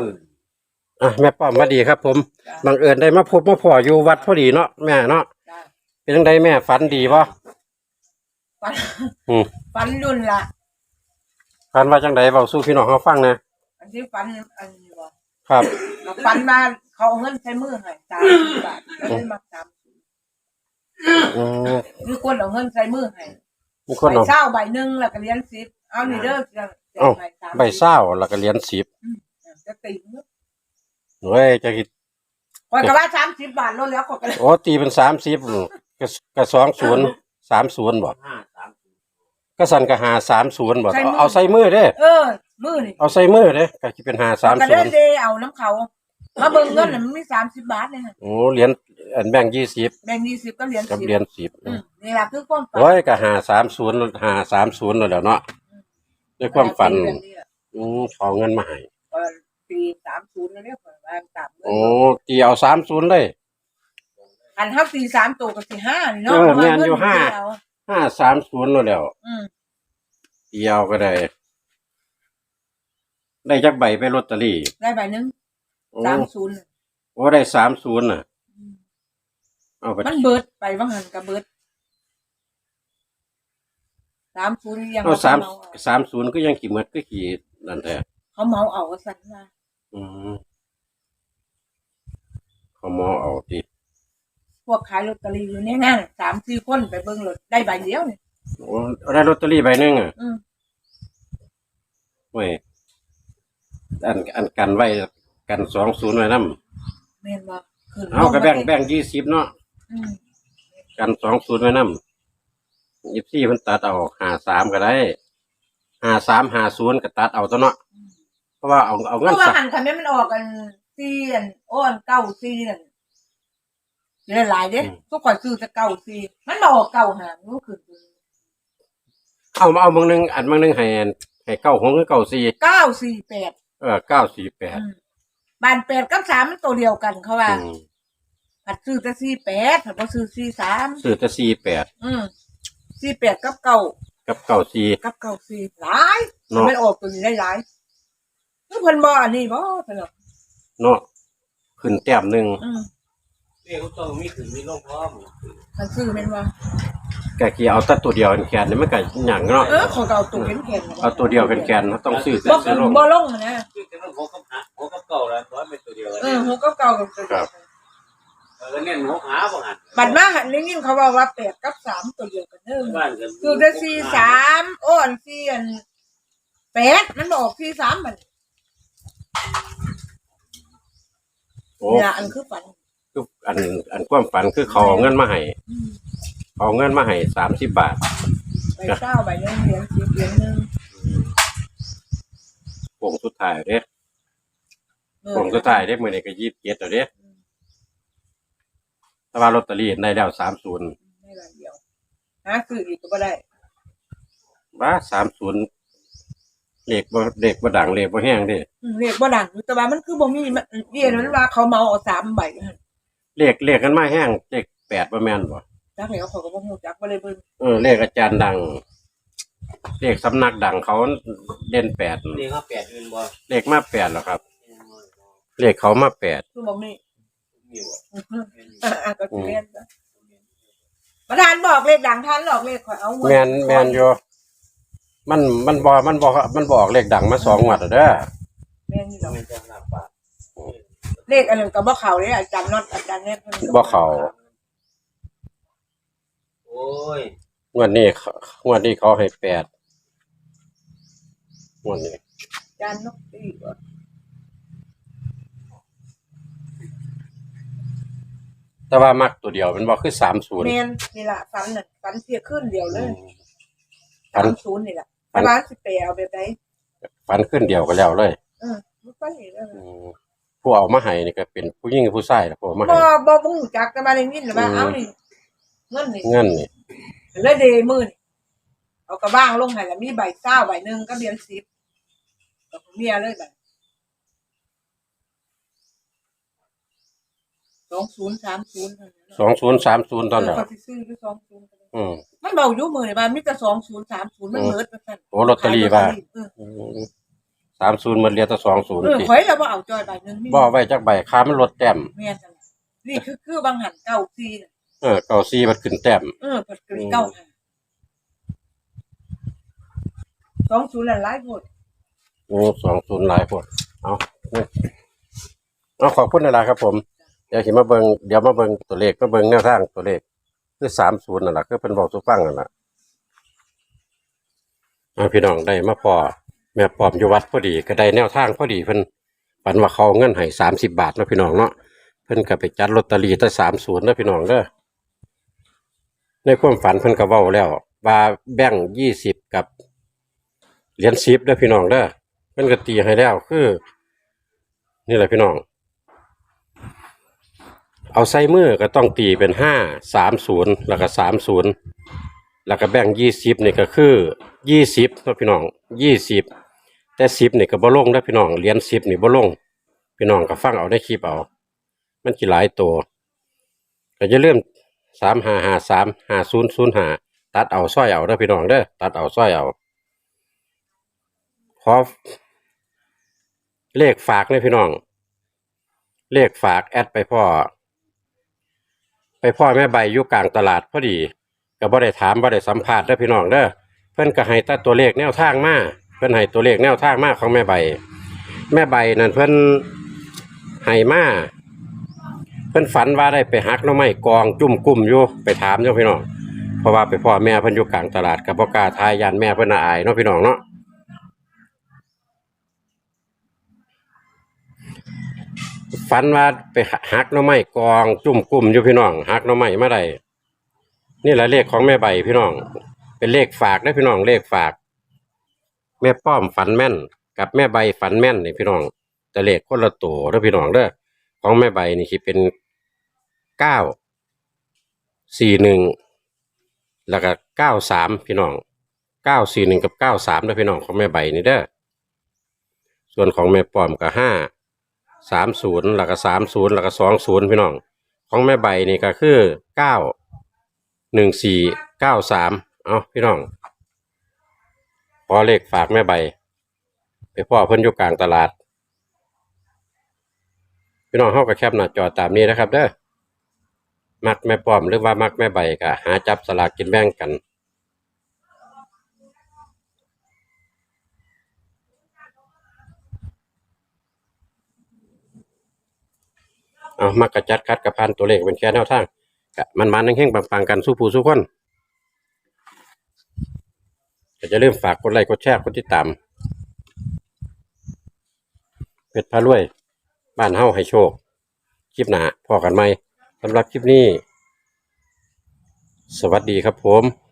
มืออะแม่ป้อมมาดีครับ ผมจ้ะบังเอิญได้มาพบมาพออยู่วัดพอดีเนาะแม่เนาะจ้ะเป็นจังไดแม่ฝันดีบ่ฟันอืมฟันรุ่นละฝันว่าจังไดเว้าสู่พี่น้องเฮาฟังนะอันที่ฟันอันนี้ว่าครับ ฟันมาเขาเอาเงินใช้มือให้สามสิบบาทก็เลยมาสามสิบอืมมีคนเอาเงินใช้มือให้มีคนใบเอาเศร้าใบหนึ่งแล้วก็เหรียญสิบเอานี่เด้อจะจะเอ้าให้สามใบเศร้าแล้วก็เหรียญ10 จะตีมือเฮ้ยจะคิดคอยก็ว่าสามสิบบาทลดแล้วขอยก็เลยโอ้ตีเป็น30อืมก็ก็20 30บ่ห้าสามศูนย์ก็สั่นก็หา30บ่เอาเอาใส่มือเด้ เออ มือนี่เอาใส่มือเด้ก็สิเป็นหาก็เลย30เดเอาน้ำเขา มาเบิ่งเงินน่ะมันมีสามสิบบาทเลยฮะโอ้เหรียญอันแบงค์20แบ่งยี่สิบก็เหรียญกับสิบเหรียญ10อืมนี่แหละคือความฝันโอ้ยก็หา30หา30แล้วแหล้วเนาะด้วยความฝันอืมขอเงินมาให้ เออ ปีสามศูนย์นะเนี่ยเปิดวางตามเงินโอ้ตีเอาสามศูนย์เลย อันห้าสี่สามตัวกับสี่ห้านี่เนาะเออประาณแม่นอยู่เงิห้าเดียวห้าสามศูนย์แล้วอืมตีเอาก็ได้ ได้จักใบไปลอตเตอรี่ได้ใบหนึ่งโอ้สามศูนย์โอ้ได้สามศูนย์น่ะ เอาไปมันเบิดไปว่าหันกับเบิดสามศูนย์ยังเอาสามเอสามศูนย์ก็ยังขี่เมดก็ขี่นั่นแหละเขาเมาเอาสันมา อืมเขามอเอาตีพวกขายลอตเตอรี่อยู่เนี่ยนั่นสามสี่คนไปเบิ่งรถได้ใบเดียวนี่โอ้ได้ลอตเตอรี่ใบหนึ่งอะอืมเว้ยอันอันกันไว้กันสองศูนย์ไว้น้แม่นว่าขึ้นำเอากระแบ่งแบ่งยี่สิบเนาะอืมกันสองศูนย์ไว้นำยิบซี่มันตัดเอาหาสามก็ได้หาสามหาศูนย์ก็ตัดเอาตัวเนาะเพ ราะว่าเอาเอาเพเงินราะว่าสักหันคันนี้มันออกกันสี่อันอ้อนเก้าสี่นั่นเยอะหลายเด้ทุกคนซื้อจะเก้าสี่มันมาออกเก้าหามันก็ขึ้นไปเอามาเอาบางหนึงอันบางหนึงให้อันให้เก้าหงคือเก้าสี่เก้าสี่แปดเออเก้าสี่แปดบานแปดกับสามมันตัวเดียวกันเขาว่าอืมผัดซื้อแต่สี่แปดผัดก็ซื้อสี่สามซื้อแต่สี่แปดอืมสี่แปดกับเก้ากับเก้าสี่กับเก้าสี่หลายเนาะมันออกตัวนี้ได้หลาย แล้วเพิ่นบ่อันนี้บ่สนุกเนาะขึ้นแต้มหนึ่งอืมเรียกว่าต้องมีถึงมีโรคพร้อมมันซื้อแม่นว่าก็กี่เอาแต่ตัวเดียวแขนนี่มันก็หยังเนาะเออของเก่าตัวแข็งๆเอาตัวเดียวแขนๆต้องซื้อแต่บ่ซื้อลง บ่ลงนะ คือจะต้องหัวกับหาหัวกับเก่าแล้วร้อยเป็นตัวเดียวเออหัวกับเก่ากับตัวเดียวกันเออเน้นหัวหาบ่หันบัดมาหันได้ยินเขาว่าว่าแปดกับสามตัวเดียวกันเด้อบ้านกันคือได้สี่สามโอ้อันสี่อันแปดมันบอกสี่สามมัน โอ้เนี่ยอันคือฝันคืออันอันความฝันคือเขาเอาเงินมาให้เขาเอาเงินมาให้สามสิบบาท ใบเก้าใบหนึ่งเหรียญสิบเหรียญหนึ่งโป่งสุดท้ายเด้เออโป่งสุดท้ายเด้มื้อนี้ก็ยี่สิบเจ็ดแล้วเด้แต่ว่าลอตเตอรี่ได้แล้วสามศูนย์ไม่หลังเดียวหาซื้ออีกก็บ่ได้ว่าสามศูนย์ เลขบ่เลขบ่ดังเลขบ่แห้งเด้อืมเรียกบ่ดังอยู่แต่ว่ามันคือบ่มีมันเรียนมันว่าเขาเมาเอาสามใบหั่นเลขเลขกันมาแห้งเลขแปดบ่แม่นบ่จักแล้วเขาก็บ่ฮู้จักบ่เลยเบิ่งเออเลขอาจารย์ดังเลขสำนักดังเขาเล่นแปดเรียกว่าแปดเงินบ่เลขมาแปดแล้วครับเลขเขามาแปดคือบ่มีมีบ่อ่าๆก็สิเรียนซะประธานบอกเลขดังท่านหรอกเลขข่อยเอาเงิแมนแมนอยู่ มันมันบอมันบอมันบอกเลขดังมาสองงวดแล้วเด้อแม่นอยู่ดอกไม่ต้องหนักบาทเลขอันนึงก็บ่เข้าเลยอาจารย์น็อตอาจารย์เนี่ยพิ่นก็บ่เขาโอ้ยงวดนี้เขางวดนี้เขาให้แปดงวดนี้อาจารย์นกตีบ่แต่ว่ามักตัวเดียวมันบอกคือสามศูนย์แม่นนี่ล่ะฝันน่ะฝันเสียขึ้นเดียวเลยฝัน30นี่ล่ะ ฝันร้านสิไปเอาแบบใดฝันขึ้นเดียวก็แล้วเลยเออบ่ค่อยเห็นเลยอืมผู้เอามาให้นี่ก็เป็นผู้หญิงกับผู้ชายล่ะผู้เอามาบ่ให้ บ่บ่ฮู้จักแต่มาได้ยินว่าอืม เอานี่เงินนี่เงินนี่เลยเดมื้อนี่เอากระบ้างลงให้แล้วมีใบเศร้าใบหนึงก็เหรียญ10กับเมียเลยบัด2030เท่านั้นสองศูนย์สามศูนย์ตอนเอนั้อนเขาสิซื้ออยู่20ก็ได้อืม มันเบาอยู่มื้อนี่ว่ามีแต่2030มันเบิดว่าซั่นโอ้ลอตเตอรี่ว่าเอออืมสามศูนย์มันเรียนแต่สองศูนย์เออสิข่อยแล้วบ่เอาจอยใบหนึงนี่บ่ไว้จักใบค้ามันลดแต้มแม่นจังนี่คือคือบางหันเก้าซีน่ะเออเก่าซีมันขึ้นแต้มเออเปิดกรีเก้าห้าสองศูนย์ละหลายหมดโอ้สองศูนย์หลายคนเอาเนี่ยเอาขอบคุณนะครับครับ ผมเดี๋ยวสิมาเบิงเดี๋ยวมาเบิงตัวเลขมาเบิงแนวทางตัวเลข คือสามศูนย์นั่นแหละคือเป็นบอกสุฟังนั่นแหละเอาพี่น้องได้มาพอแม่ปอมอยู่วัดพอดีก็ได้แนวทางพอดีเพิ่นฝันว่าเขาเอาเงินให้สามสิบบาทเนาะพี่น้องเนาะเพิ่นก็ไปจัดลอตเตอรี่ตั้งสามศูนย์นะพี่น้องเด้อในความฝันเพิ่นก็เว้าแล้วว่าแบ่งยี่สิบกับเหรียญสิบเด้อพี่น้องเด้อเพิ่นก็ตีให้แล้วคือ นี่แหละพี่น้อง เอาไซมือก็ต้องตีเป็นห้าสามศูนย์แล้วก็สามศูนย์แล้วก็แบ่งยี่สิบนี่ก็คือยี่สิบนะพี่น้องยี่สิบแต่สิบนี่ก็บ่ลงนะพี่น้องเหรียญสิบนี่บ่ลง พี่น้องก็ฟังเอาได้คลิปเอา มันกี่หลายตัวก็จะเริ่มสามห้าห้าสามห้าศูนย์ศูนย์ห้าตัดเอาสร้อยเอาเด้อพี่น้องเด้อตัดเอาสร้อยเอาขอเลขฝากเลยพี่น้อง เลขฝากแอดไปพ่อ ไปพ่อแม่ใบอยู่กลางตลาดพอดีก็บ่ได้ถามบ่ได้สัมภาษณ์เด้อพี่น้องเด้อเพิ่นก็ให้ตัดตัวเลขแนวทางมาเพิ่นให้ตัวเลขแนวทางมาของแม่ใบ แม่ใบนั่นเพิ่นให้มาเพิ่นฝันว่าได้ไปหักน่อไม้กองจุ่มกุ้มอยู่ไปถามเนาะพี่น้องเพราะว่าไปพ่อแม่เพิ่นอยู่กลางตลาดกับบ่อกาทายยานแม่เพิ่นน่ะอายเนาะพี่น้องเนาะ ฝันว่าไปหักหน่อไม้กองจุ่มกุ้มอยู่พี่น้องหักหน่อไม้มาได้นี่แหละเลขของแม่ใบพี่น้อง เป็นเลขฝากนะพี่น้องเลขฝาก แม่ป้อมฝันแม่น กับแม่ใบฝันแม่นนี่พี่น้อง แต่เลขคนละตัวเด้อพี่น้องเด้อของแม่ใบนี่สิเป็นเก้าสี่หนึ่งแล้วก็เก้าสามพี่น้องเก้าสี่หนึ่งกับเก้าสามเด้อพี่น้องของแม่ใบนี่เด้อส่วนของแม่ป้อมก็ห้า สามศูนย์แล้วก็สามศูนย์แล้วก็สองศูนย์พี่น้อง ของแม่ใบนี่ก็คือเก้าหนึ่งสี่เก้าสามเอาพี่น้องพอเลขฝากแม่ใบ ไปพ่อเพิ่นอยู่กลางตลาด พี่น้องเฮาก็แคปหน้าจอตามนี้นะครับเด้อมักแม่ป้อมหรือว่ามักแม่ใบก็หาจับสลากกินแบ่งกัน เอามักระจัดคัดกระพันตัวเลขเป็นแค่แนวทางกะมันมันแห้งๆปังๆกันสู้ผู้สู้คนก็จะเริ่มฝากกดไลค์กดแชร์กดติดตามเพชรพารวย บ้านเฮาให้โชค คลิปหนาพอกันไหมสำหรับคลิปนี้ สวัสดีครับผม